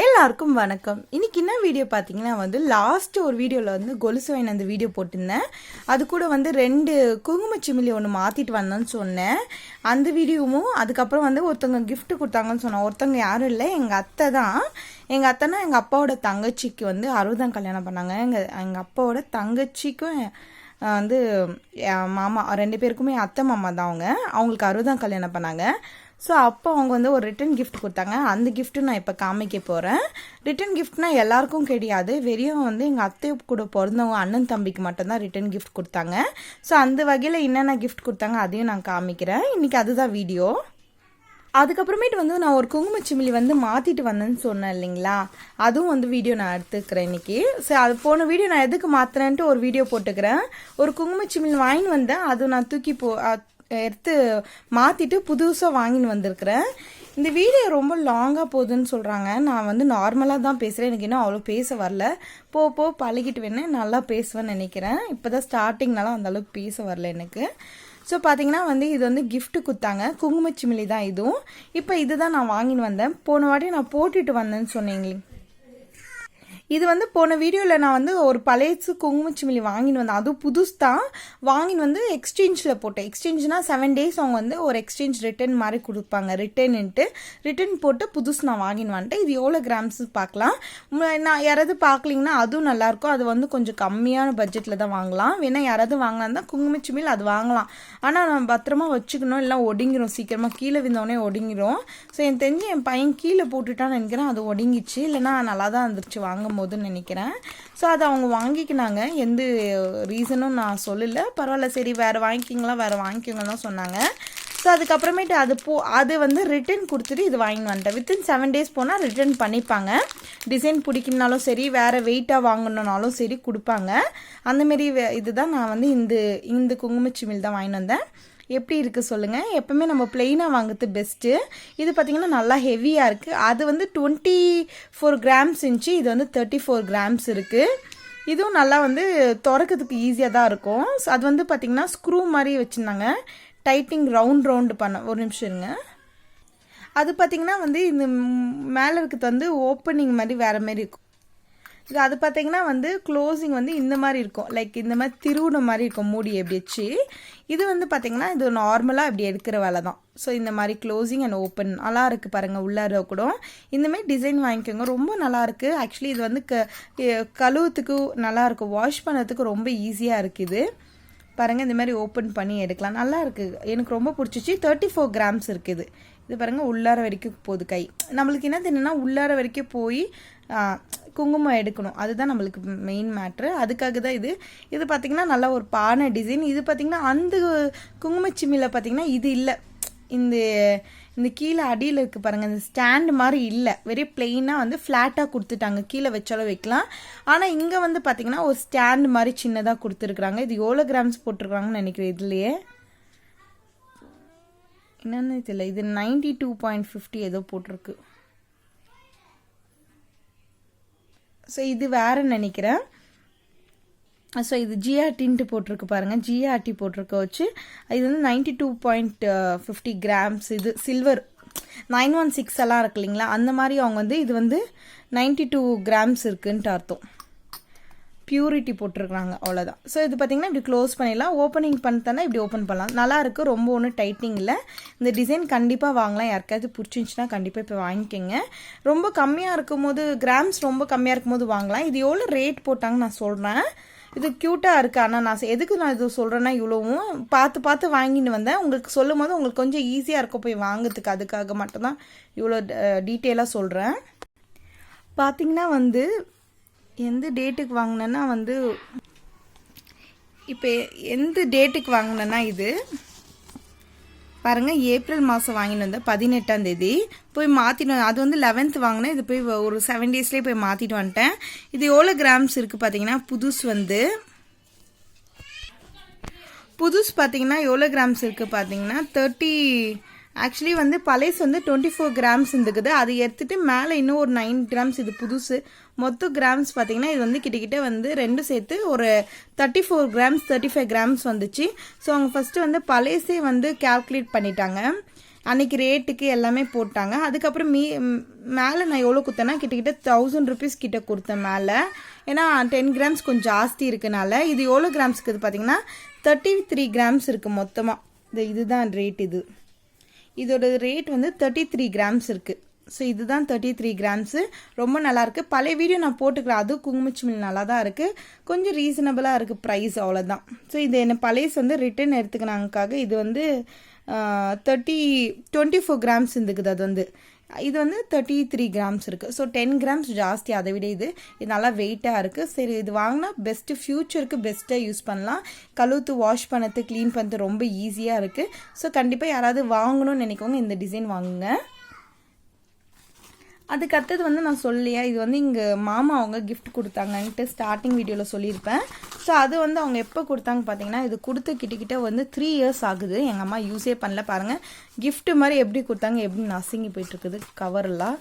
எல்லாருக்கும் வணக்கம். இன்னைக்கு என்ன வீடியோ பார்த்தீங்கன்னா வந்து லாஸ்ட் ஒரு வீடியோவில் வந்து கொலுசு வாயின் அந்த வீடியோ போட்டிருந்தேன். அது கூட வந்து ரெண்டு குங்குமச்சிமிலி ஒன்று மாற்றிட்டு வந்தேன்னு சொன்னேன். அந்த வீடியோவும் அதுக்கப்புறம் வந்து ஒருத்தவங்க கிஃப்ட் கொடுத்தாங்கன்னு சொன்னேன். ஒருத்தவங்க யாரும் இல்லை எங்கள் அத்தை தான். எங்கள் அத்தைனா எங்கள் அப்பாவோட தங்கச்சிக்கு வந்து அறுபதாம் கல்யாணம் பண்ணாங்க. எங்கள் எங்கள் அப்பாவோட தங்கச்சிக்கும் வந்து என் மாமா ரெண்டு பேருக்குமே அத்தை மாமா தான் அவங்க. அவங்களுக்கு அறுபதாம் கல்யாணம் பண்ணாங்க. ஸோ அப்போ அவங்க வந்து ஒரு ரிட்டன் கிஃப்ட் கொடுத்தாங்க. அந்த கிஃப்ட்டு நான் இப்போ காமிக்க போகிறேன் ரிட்டன் கிஃப்ட்னா எல்லாருக்கும் கிடையாது. வெறியும் வந்து எங்கள் அத்தை கூட பிறந்தவங்க அண்ணன் தம்பிக்கு மட்டும்தான் ரிட்டன் கிஃப்ட் கொடுத்தாங்க. ஸோ அந்த வகையில் என்னென்ன கிஃப்ட் கொடுத்தாங்க அதையும் நான் காமிக்கிறேன். இன்றைக்கி அதுதான் வீடியோ அதுக்கப்புறமேட்டு வந்து நான் ஒரு குங்குமச்சிமிலி வந்து மாற்றிட்டு வந்தேன்னு சொன்னேன் இல்லைங்களா? அதுவும் வந்து வீடியோ நான் எடுத்துக்கிறேன் இன்னைக்கு. சரி அது போன வீடியோ நான் எதுக்கு மாற்றுறேன்ட்டு ஒரு வீடியோ போட்டுக்கிறேன். ஒரு குங்குமச்சிமிலி வாங்கின்னு வந்தேன். அது நான் தூக்கி போ எடுத்து மாற்றிட்டு புதுசாக வாங்கின்னு வந்திருக்கிறேன். இந்த வீடியோ ரொம்ப லாங்காக போகுதுன்னு சொல்கிறாங்க நான் வந்து நார்மலாக தான் பேசுகிறேன் எனக்கு இன்னும் அவ்வளோ பேச வரல. போ போ பழகிட்டு வேணே நல்லா பேசுவேன்னு நினைக்கிறேன். இப்போ தான் ஸ்டார்டிங்னால அந்தளவுக்கு பேச வரல எனக்கு. ஸோ பார்த்தீங்கன்னா வந்து இது வந்து கிஃப்ட் கொடுத்தாங்க. குங்குமச்சிமிலி தான் இதுவும். இப்போ இதுதான் நான் வாங்கின்னு வந்தேன். போன வாட்டி நான் போட்டுட்டு வந்தேன்னு சொன்னீங்களே. இது வந்து போன வீடியோவில் நான் வந்து ஒரு பழையசு குங்குமச்சிமிலி வாங்கின்னு வந்தேன். அதுவும் புதுசு தான் வாங்கின்னு வந்து எக்ஸ்சேஞ்சில் போட்டேன். எக்ஸ்சேஞ்ச்னால் செவன் டேஸ் அவங்க வந்து ஒரு எக்ஸ்சேஞ்ச் ரிட்டர்ன் மாதிரி கொடுப்பாங்க. ரிட்டர்ன்ட்டு ரிட்டர்ன் போட்டு புதுசு நான் வாங்கின்னு வந்துட்டேன். இது எவ்வளோ கிராம்ஸ் பார்க்கலாம். நான் யாராவது பார்க்கலிங்கன்னா அதுவும் நல்லாயிருக்கும் அது வந்து கொஞ்சம் கம்மியான பட்ஜெட்டில் தான் வாங்கலாம். வேணால் யாராவது வாங்கலாம் தான் குங்குமச்சிமில் அது வாங்கலாம். ஆனால் நம்ம பத்திரமா வச்சுக்கணும். இல்லை ஒடுங்கிரும். சீக்கிரமாக கீழே விழுந்தோடனே ஒடுங்கிரும். ஸோ எனக்கு தெரிஞ்சு என் பையன் கீழே போட்டுட்டான்னு நினைக்கிறேன். அது ஒடுங்கிச்சு இல்லைன்னா நல்லா தான் இருந்துச்சு வாங்கும் போதுன்னு நினைக்கிறேன். ஸோ அதை அவங்க வாங்கிக்கினாங்க. எந்த ரீசனும் நான் சொல்லலை. பரவாயில்ல சரி வேறு வாங்கிக்கிங்களா வேறு வாங்கிக்கோங்கலாம் சொன்னாங்க. ஸோ அதுக்கப்புறமேட்டு அது போ அது வந்து ரிட்டர்ன் கொடுத்துட்டு இது வாங்கின்னு வந்துட்டேன். வித்தின் செவன் டேஸ் போனால் ரிட்டர்ன் பண்ணிப்பாங்க. டிசைன் பிடிக்கணுனாலும் சரி வேறு வெயிட்டாக வாங்கணுன்னாலும் சரி கொடுப்பாங்க. அந்தமாரி இதுதான் நான் வந்து இந்த இந்த குங்குமச்சிமில் தான் வாங்கி வந்தேன். எப்படி இருக்குது சொல்லுங்கள் எப்போவுமே நம்ம பிளெயினாக வாங்குறது பெஸ்ட்டு இது பார்த்திங்கன்னா நல்லா ஹெவியாக இருக்குது அது வந்து டுவெண்ட்டி ஃபோர் கிராம்ஸ் இருந்துச்சு இது வந்து தேர்ட்டி ஃபோர் கிராம்ஸ் இருக்குது இதுவும் நல்லா வந்து திறக்கிறதுக்கு ஈஸியாக தான் இருக்கும். அது வந்து பார்த்திங்கன்னா ஸ்க்ரூ மாதிரி வச்சுருந்தாங்க. டைட்டிங் ரவுண்ட் ரவுண்டு பண்ண ஒரு நிமிஷம் இருங்க. அது பார்த்திங்கன்னா வந்து இந்த மேலே இருக்கிறது வந்து ஓப்பனிங் மாதிரி வேறு மாதிரி இருக்கும். இது அது பார்த்தீங்கன்னா வந்து க்ளோசிங் வந்து இந்த மாதிரி இருக்கும். லைக் இந்த மாதிரி திருவுன மாதிரி இருக்கும். மூடி எப்படி வச்சு. இது வந்து பார்த்தீங்கன்னா இது நார்மலாக இப்படி எடுக்கிற வேலை தான். ஸோ இந்த மாதிரி க்ளோசிங் அண்ட் ஓப்பன் நல்லா இருக்குது பாருங்கள் உள்ளார கூட. இந்தமாரி டிசைன் வாங்கிக்கோங்க. ரொம்ப நல்லாயிருக்கு ஆக்சுவலி இது வந்து க கழுவுறதுக்கு நல்லா வாஷ் பண்ணுறதுக்கு ரொம்ப ஈஸியாக இருக்குது பாருங்கள் இந்த மாதிரி ஓப்பன் பண்ணி எடுக்கலாம். நல்லா இருக்குது எனக்கு ரொம்ப பிடிச்சிச்சு. தேர்ட்டி ஃபோர் கிராம்ஸ் இருக்குது இது பாருங்கள் உள்ளார வரைக்கும் போகுது கை. நம்மளுக்கு என்ன என்னென்னா உள்ளார வரைக்கும் போய் குங்குமம் எடுக்கணும். அதுதான் நம்மளுக்கு மெயின் மேட்ரு அதுக்காக தான் இது. இது பார்த்திங்கன்னா நல்ல ஒரு பானை டிசைன் இது பார்த்திங்கன்னா அந்த குங்குமச்சிமியில் பார்த்திங்கன்னா இது இல்லை. இந்த இந்த கீழே அடியில் இருக்கு பாருங்கள் இந்த ஸ்டாண்டு மாதிரி இல்லை. வெரி பிளெயினாக வந்து ஃப்ளாட்டாக கொடுத்துட்டாங்க. கீழே வச்சாலும் வைக்கலாம். ஆனால் இங்கே வந்து பார்த்திங்கன்னா ஒரு ஸ்டாண்டு மாதிரி சின்னதாக கொடுத்துருக்குறாங்க. இது எவ்வளோ கிராம்ஸ் போட்டிருக்காங்கன்னு நினைக்கிறேன் இதுலையே. என்னென்னு தெரியல. இது நைன்டி டூ பாயிண்ட் ஃபிஃப்டி ஏதோ போட்டிருக்கு. ஸோ இது வேறு நினைக்கிறேன். ஸோ இது ஜிஆர்டின்ட்டு போட்டிருக்கு பாருங்கள் ஜிஆர்டி போட்டிருக்க வச்சு இது வந்து ninety two point fifty grams இது சில்வர் நைன் ஒன் சிக்ஸ் எல்லாம் இருக்கு இல்லைங்களா? அந்த மாதிரி அவங்க வந்து இது வந்து நைன்டி டூ கிராம்ஸ் இருக்குன்ட்டு அர்த்தம். பியூரிட்டி போட்டிருக்கிறாங்க அவ்வளோதான் ஸோ இது பார்த்திங்கன்னா இப்படி க்ளோஸ் பண்ணிடலாம். ஓப்பனிங் பண்ணிட்டோன்னா இப்படி ஓப்பன் பண்ணலாம். நல்லாயிருக்கு ரொம்ப ஒன்றும் டைட்டிங் இல்லை. இந்த டிசைன் கண்டிப்பாக வாங்கலாம். யாருக்காவது பிடிச்சிருந்துச்சின்னா கண்டிப்பாக இப்போ வாங்கிக்கோங்க. ரொம்ப கம்மியாக இருக்கும்போது கிராம்ஸ் ரொம்ப கம்மியாக இருக்கும்போது வாங்கலாம். இது எவ்வளோ ரேட் போட்டாங்க நான் சொல்கிறேன் இது க்யூட்டாக இருக்குது ஆனால் நான் எதுக்கு நான் இது சொல்கிறேன்னா இவ்வளோவும் பார்த்து பார்த்து வாங்கிட்டு வந்தேன். உங்களுக்கு சொல்லும் போது உங்களுக்கு கொஞ்சம் ஈஸியாக இருக்கும் போய் வாங்குறதுக்கு அதுக்காக மட்டும்தான் இவ்வளோ டீட்டெயிலாக சொல்கிறேன் பார்த்தீங்கன்னா வந்து எந்த டேட்டுக்கு வாங்கினேன்னா வந்து இப்போ எந்த டேட்டுக்கு வாங்கினேன்னா இது பாருங்கள் ஏப்ரல் மாதம் வாங்கிட்டு வந்தேன் பதினெட்டாம் தேதி. போய் மாற்றிட்டு அது வந்து லெவன்த் வாங்கினேன் இது போய் ஒரு செவன் டேஸ்லேயே போய் மாற்றிட்டு வந்துட்டேன். இது எவ்வளோ கிராம்ஸ் இருக்குது பார்த்தீங்கன்னா புதுசு வந்து புதுசு பார்த்தீங்கன்னா எவ்வளோ கிராம்ஸ் இருக்குது பார்த்தீங்கன்னா தேர்ட்டி ஆக்சுவலி வந்து பழைசு வந்து டுவெண்ட்டி ஃபோர் கிராம்ஸ் இருந்துக்குது. அதை எடுத்துகிட்டு மேலே இன்னும் ஒரு நைன் கிராம்ஸ் இது புதுசு. மொத்த கிராம்ஸ் பார்த்தீங்கன்னா இது வந்து கிட்டக்கிட்ட வந்து ரெண்டும் சேர்த்து ஒரு thirty four grams thirty five grams வந்துச்சு. ஸோ அவங்க ஃபஸ்ட்டு வந்து பழையசே வந்து கால்குலேட் பண்ணிட்டாங்க. அன்னைக்கு ரேட்டுக்கு எல்லாமே போட்டாங்க. அதுக்கப்புறம் மீ மேலே நான் எவ்வளோ கொடுத்தேன்னா கிட்டக்கிட்ட தௌசண்ட் ருபீஸ் கிட்ட கொடுத்தேன் மேலே. ஏன்னா டென் கிராம்ஸ் கொஞ்சம் ஜாஸ்தி இருக்கனால இது எவ்வளோ கிராம்ஸ்க்கு இது பார்த்தீங்கன்னா தேர்ட்டி த்ரீ கிராம்ஸ் இருக்குது மொத்தமாக இந்த இதுதான் ரேட் இது. இதோட ரேட் வந்து தேர்ட்டி த்ரீ கிராம்ஸ் இருக்குது ஸோ இதுதான் தேர்ட்டி த்ரீ கிராம்ஸு ரொம்ப நல்லாயிருக்கு பழைய வீடியோ நான் போட்டுக்கிறேன். அதுவும் குங்குமச்சிமில் நல்லா தான் இருக்குது கொஞ்சம் ரீசனபிளாக இருக்குது ப்ரைஸ் அவ்வளோதான் ஸோ இது என்ன பழையஸ் வந்து ரிட்டன் எடுத்துக்கினாங்கக்காக இது வந்து தேர்ட்டி டுவெண்ட்டி ஃபோர் கிராம்ஸ் இருந்துக்குது அது வந்து. இது வந்து தேர்ட்டி த்ரீ கிராம்ஸ் இருக்குது ஸோ டென் கிராம்ஸ் ஜாஸ்தி. அதை விட இது இது நல்லா வெயிட்டாக இருக்குது சரி இது வாங்கினா பெஸ்ட்டு ஃப்யூச்சருக்கு பெஸ்ட்டாக யூஸ் பண்ணலாம். கழுவுத்து வாஷ் பண்ணது க்ளீன் பண்ணுறது ரொம்ப ஈஸியாக இருக்குது ஸோ கண்டிப்பாக யாராவது வாங்கணும்னு நினைக்கவங்க இந்த டிசைன் வாங்குங்க. அதுக்கு அடுத்தது வந்து நான் சொல்லியா இது வந்து இங்கே மாமா அவங்க கிஃப்ட் கொடுத்தாங்கன்ட்டு ஸ்டார்டிங் வீடியோவில் சொல்லியிருப்பேன். ஸோ அது வந்து அவங்க எப்போ கொடுத்தாங்க பார்த்தீங்கன்னா இது கொடுத்து கிட்டக்கிட்ட வந்து த்ரீ இயர்ஸ் ஆகுது. எங்கள் அம்மா யூஸே பண்ணல. பாருங்கள் கிஃப்ட்டு மாதிரி எப்படி கொடுத்தாங்க எப்படி நசுங்கி போயிட்டுருக்குது கவரெல்லாம்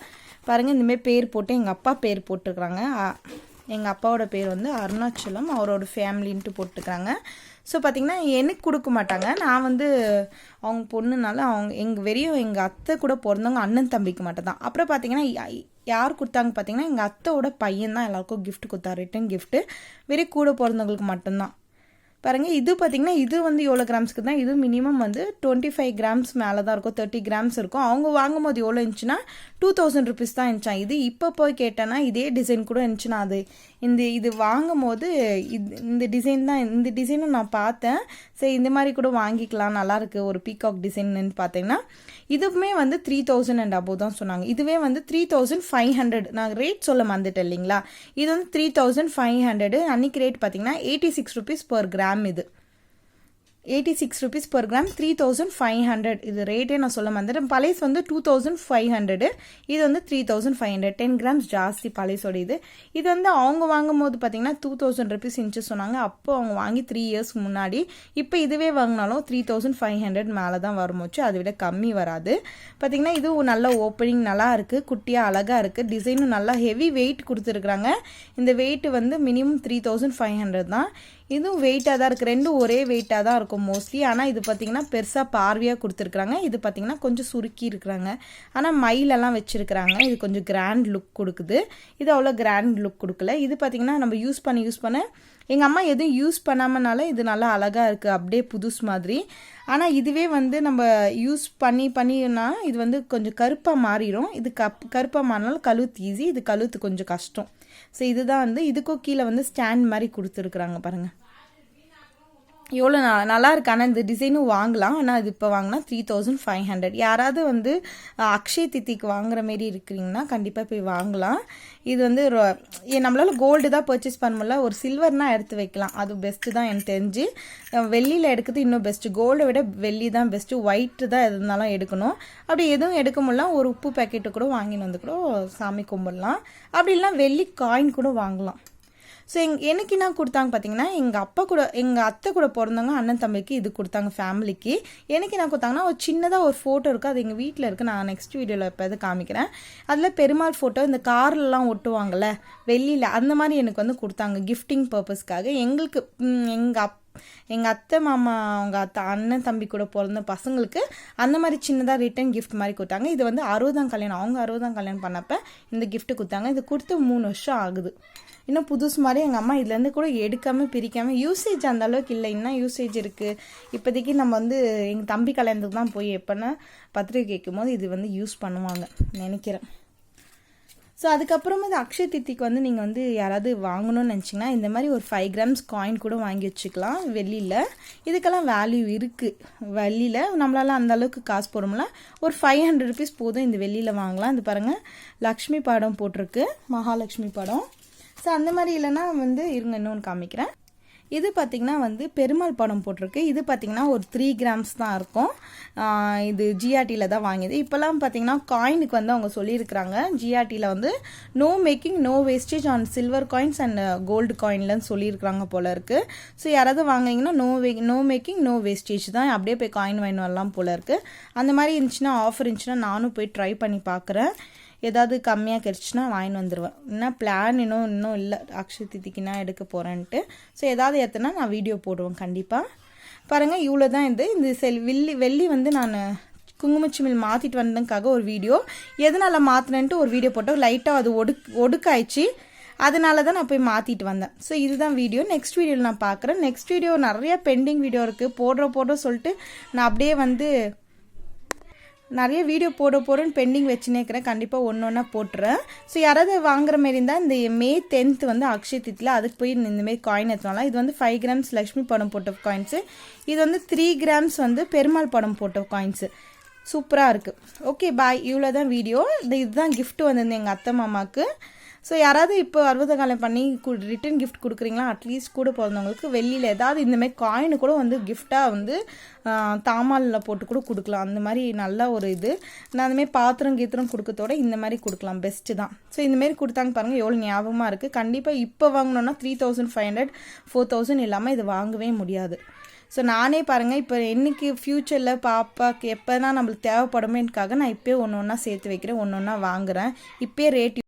பாருங்கள் இந்தமாரி பேர் போட்டு எங்கள் அப்பா பேர் போட்டுருக்குறாங்க. எங்கள் அப்பாவோட பேர் வந்து அருணாச்சலம். அவரோட ஃபேமிலின்ட்டு போட்டுக்கிறாங்க ஸோ பார்த்திங்கன்னா எனக்கு கொடுக்க மாட்டாங்க. நான் வந்து அவங்க பொண்ணுனால அவங்க எங்கள் வெறியும் எங்கள் அத்தை கூட பிறந்தவங்க அண்ணன் தம்பிக்கு மட்டும் தான் அப்புறம் பார்த்தீங்கன்னா யார் கொடுத்தாங்க பார்த்தீங்கன்னா எங்கள் அத்தையோட பையன் தான் எல்லாருக்கும் கிஃப்ட் கொடுத்தா ரிட்டன் கிஃப்ட்டு வெறி கூட பிறந்தவங்களுக்கு மட்டும்தான். பாருங்கள் இது பார்த்திங்கன்னா இது வந்து எவ்வளோ கிராம்ஸ்க்கு தான் இது மினிமம் வந்து டுவெண்ட்டி ஃபைவ் கிராம்ஸ் மேலே தான் இருக்கும் தேர்ட்டி கிராம்ஸ் இருக்கும். அவங்க வாங்கும்போது எவ்வளோ இருந்துச்சுன்னா டூ தௌசண்ட் ருபீஸ் தான் இருந்துச்சான் இது இப்போ போய் கேட்டேன்னா இதே டிசைன் கூட இருந்துச்சுன்னா அது. இந்த இது வாங்கும் போது இது இந்த டிசைன் தான் இந்த டிசைனும் நான் பார்த்தேன். சரி இந்த மாதிரி கூட வாங்கிக்கலாம் நல்லாயிருக்கு ஒரு பீகாக் டிசைன்னு பார்த்தீங்கன்னா இதுவுமே வந்து த்ரீ தௌசண்ட் அண்ட் அபோவ் தான் சொன்னாங்க. இதுவே வந்து த்ரீ தௌசண்ட் ஃபைவ் ஹண்ட்ரட் நான் ரேட் சொல்ல மறந்துட்டேன் இல்லைங்களா? இது வந்து த்ரீ தௌசண்ட் ஃபைவ் ஹண்ட்ரடு அன்னைக்கு ரேட் பார்த்தீங்கன்னா eighty six rupees per gram இது. Eighty six rupees per gram three thousand five hundred இது ரேட்டே நான் சொல்ல மறந்துட்டேன். பழைஸ் வந்து டூ தௌசண்ட் ஃபைவ் ஹண்ட்ரடு இது வந்து three thousand five hundred ten grams ஜாஸ்தி பழைஸோட இது. இது வந்து அவங்க வாங்கும் போது பார்த்தீங்கன்னா டூ தௌசண்ட் ருபீஸ் இன்ச்சு சொன்னாங்க. அப்போ அவங்க வாங்கி த்ரீ இயர்ஸ் முன்னாடி. இப்போ இதுவே வாங்கினாலும் த்ரீ தௌசண்ட் ஃபைவ் ஹண்ட்ரட் மேலே தான் வருமோச்சு அதை விட கம்மி வராது. பார்த்தீங்கன்னா இது நல்ல ஓப்பனிங் நல்லா இருக்குது குட்டியாக அழகாக இருக்குது டிசைனும் நல்லா ஹெவி வெயிட் கொடுத்துருக்குறாங்க. இந்த வெயிட் வந்து minimum three thousand five hundred தான். இதுவும் வெயிட்டாக தான் இருக்குது ரெண்டும் ஒரே வெயிட்டாக தான் இருக்கும் மோஸ்ட்லி ஆனால் இது பார்த்திங்கன்னா பெருசாக பார்வையாக கொடுத்துருக்குறாங்க. இது பார்த்தீங்கன்னா கொஞ்சம் சுருக்கி இருக்கிறாங்க. ஆனால் மயிலெல்லாம் வச்சுருக்குறாங்க. இது கொஞ்சம் கிராண்ட் லுக் கொடுக்குது. இது அவ்வளோ கிராண்ட் லுக் கொடுக்கல. இது பார்த்தீங்கன்னா நம்ம யூஸ் பண்ண யூஸ் பண்ண எங்கள் அம்மா எதுவும் யூஸ் பண்ணாமனால இது நல்லா அழகாக இருக்குது அப்படியே புதுசு மாதிரி. ஆனால் இதுவே வந்து நம்ம யூஸ் பண்ணி பண்ணினா இது வந்து கொஞ்சம் கருப்பாக மாறிடும். இது கப் கருப்பாக மாறினாலும் கழுத்து ஈஸி இது கழுத்து கொஞ்சம் கஷ்டம். ஸோ இதுதான் வந்து இதுக்கும் கீழே வந்து ஸ்டாண்ட் மாதிரி கொடுத்துருக்குறாங்க பாருங்கள் எவ்வளோ நல்லா இருக்கு ஆனால் இந்த டிசைனும் வாங்கலாம். ஆனால் இது இப்போ வாங்கினா த்ரீ தௌசண்ட் ஃபைவ் ஹண்ட்ரட் யாராவது வந்து அக்ஷய அக்ஷய் தித்திக்கு வாங்குற மாரி இருக்கிறீங்கன்னா கண்டிப்பாக போய் வாங்கலாம். இது வந்து ரொ- கோல்டு தான் பர்ச்சேஸ் பண்ண முடியல. ஒரு சில்வர்னால் எடுத்து வைக்கலாம். அது பெஸ்ட்டு தான் எனக்கு தெரிஞ்சு. வெள்ளியில் எடுக்கிறது இன்னும் பெஸ்ட்டு கோல்டை விட வெள்ளி தான் பெஸ்ட்டு ஒயிட்டு தான் எது இருந்தாலும் எடுக்கணும். அப்படி எதுவும் எடுக்க முடியல. ஒரு உப்பு பேக்கெட்டு கூட வாங்கின்னு வந்து கூட சாமி கும்பிடலாம். அப்படி இல்லைனா வெள்ளி காயின் கூட வாங்கலாம். ஸோ எங் எனக்கு என்ன கொடுத்தாங்க பார்த்தீங்கன்னா எங்கள் அப்பா கூட எங்கள் அத்தை கூட பிறந்தவங்க அண்ணன் தம்பிக்கு இது கொடுத்தாங்க ஃபேமிலிக்கு எனக்கு என்ன கொடுத்தாங்கன்னா ஒரு சின்னதாக ஒரு ஃபோட்டோ இருக்குது அது எங்கள் வீட்டில் இருக்குது நான் நெக்ஸ்ட் வீடியோவில் எப்போது காமிக்கிறேன். அதில் பெருமாள் ஃபோட்டோ இந்த கார்லலாம் ஒட்டுவாங்கள்ல வெள்ளியில் அந்த மாதிரி எனக்கு வந்து கொடுத்தாங்க கிஃப்டிங் பர்பஸ்க்காக எங்களுக்கு எங்கள் அப் எங்கள் அத்தை மாமா அவங்க அத்தை அண்ணன் தம்பி கூட பிறந்த பசங்களுக்கு அந்த மாதிரி சின்னதாக ரிட்டன் கிஃப்ட் மாதிரி கொடுத்தாங்க. இது வந்து அறுபதாம் கல்யாணம். அவங்க அறுபதாம் கல்யாணம் பண்ணப்போ இந்த கிஃப்ட்டு கொடுத்தாங்க. இது கொடுத்து மூணு வருஷம் ஆகுது. இன்னும் புதுசு மாதிரி எங்கள் அம்மா இதுலேருந்து கூட எடுக்காமல் பிரிக்காமல் யூசேஜ் அந்த அளவுக்கு இல்லை. இன்னும் யூசேஜ் இருக்குது இப்போதைக்கு நம்ம வந்து எங்கள் தம்பி கல்யாணத்துக்கு தான் போய் எப்போன்னா பத்திரிக்கை கேட்கும் போது இது வந்து யூஸ் பண்ணுவாங்க. நினைக்கிறேன். ஸோ அதுக்கப்புறமா இது அக்ஷய தித்திக்கு வந்து நீங்கள் வந்து யாராவது வாங்கணும்னு நினச்சிங்கன்னா இந்த மாதிரி ஒரு ஃபைவ் கிராம்ஸ் காயின் கூட வாங்கி வச்சுக்கலாம். வெளியில். இதுக்கெல்லாம் வேல்யூ இருக்குது வெள்ளியில் நம்மளால அந்த அளவுக்கு காசு போடும்ல ஒரு ஃபைவ் ஹண்ட்ரட் ருபீஸ் போதும். இந்த வெளியில் வாங்கலாம். இது பாருங்கள் லக்ஷ்மி படம் போட்டிருக்கு. மகாலட்சுமி படம். ஸோ அந்த மாதிரி இல்லைன்னா வந்து இருங்க இன்னொன்று காமிக்கிறேன். இது பார்த்திங்கன்னா வந்து பெருமாள் படம் போட்டிருக்கு. இது பார்த்திங்கன்னா ஒரு த்ரீ கிராம்ஸ் தான் இருக்கும். இது ஜிஆர்டியில் தான் வாங்கியது. இப்போல்லாம் பார்த்திங்கன்னா காயினுக்கு வந்து அவங்க சொல்லியிருக்கிறாங்க. ஜிஆர்டியில் வந்து no making no wastage on silver coins and gold காயின்லன்னு சொல்லியிருக்கிறாங்க போல இருக்குது ஸோ யாராவது வாங்கினீங்கன்னா no way no making no wastage தான். அப்படியே போய் காயின் வாங்கி வரலாம் போல இருக்குது அந்த மாதிரி இருந்துச்சுன்னா ஆஃபர் இருந்துச்சுன்னா நானும் போய் ட்ரை பண்ணி பார்க்குறேன் ஏதாவது கம்மியாக கிடச்சின்னா வாங்கிட்டு வந்துடுவேன் என்ன பிளான் இன்னும் இன்னும் இல்லை. அக்ஷய திதிக்கு நான் எடுக்க போகிறேன்ட்டு ஸோ ஏதாவது ஏற்றுனா நான் வீடியோ போடுவேன் கண்டிப்பாக பாருங்கள் இவ்வளோ தான் இது. இந்த செல் வெள்ளி வெள்ளி வந்து நான் குங்குமச்சிமில் மாற்றிட்டு வந்ததுக்காக ஒரு வீடியோ எதனால் மாற்றினேன்ட்டு ஒரு வீடியோ போட்டோம் லைட்டாக அது ஒடுக் ஒடுக்காயிடுச்சு. அதனால தான் நான் போய் மாற்றிட்டு வந்தேன். ஸோ இதுதான் வீடியோ நெக்ஸ்ட் வீடியோவில் நான் பார்க்குறேன் நெக்ஸ்ட் வீடியோ நிறைய பெண்டிங் வீடியோ இருக்குது போடுற போடுற சொல்லிட்டு நான் அப்படியே வந்து நிறைய வீடியோ போட போடுன்னு பெண்டிங் வச்சுன்னு இருக்கிறேன். கண்டிப்பாக ஒன்று ஒன்றா போட்டுறேன். ஸோ யாராவது வாங்குற மாரி இருந்தால் இந்த மே டென்த் வந்து அக்ஷய தித்தில் அதுக்கு போய் இந்தமாரி காயின் எடுத்துனாலாம் இது வந்து ஃபைவ் கிராம்ஸ் லக்ஷ்மி படம் போட்ட காயின்ஸு இது வந்து த்ரீ கிராம்ஸ் வந்து பெருமாள் படம் போட்ட காயின்ஸு சூப்பராக இருக்குது ஓகே பாய் இவ்வளோ தான் வீடியோ இந்த இதுதான் கிஃப்ட் வந்திருந்தேன் எங்கள் அத்தை மாமாவுக்கு ஸோ யாராவது இப்போ அறுபது காலம் பண்ணி ரிட்டன் கிஃப்ட் கொடுக்குறீங்களா? அட்லீஸ்ட் கூட பிறந்தவங்களுக்கு வெளியில் ஏதாவது இந்தமாதிரி காயின் கூட வந்து கிஃப்டாக வந்து தாமாலில் போட்டு கூட கொடுக்கலாம். அந்த மாதிரி நல்ல ஒரு இது. நான் அந்தமாரி பாத்திரம் கீத்திரம் கொடுக்கறதோட இந்த மாதிரி கொடுக்கலாம். பெஸ்ட்டு தான். ஸோ இந்தமாரி கொடுத்தாங்க பாருங்கள் எவ்வளோ ஞாபகமாக இருக்குது கண்டிப்பாக இப்போ வாங்கினோன்னா three thousand five hundred four thousand இல்லாமல் இது வாங்கவே முடியாது. ஸோ நானே பாருங்கள் இப்போ என்னைக்கு ஃப்யூச்சரில் பாப்பாக்கு தான் நம்மளுக்கு தேவைப்படுமேன்னுக்காக நான் இப்போயே ஒன்று ஒன்றா சேர்த்து வைக்கிறேன் ஒன்று ஒன்றா வாங்குறேன். இப்போயே ரேட்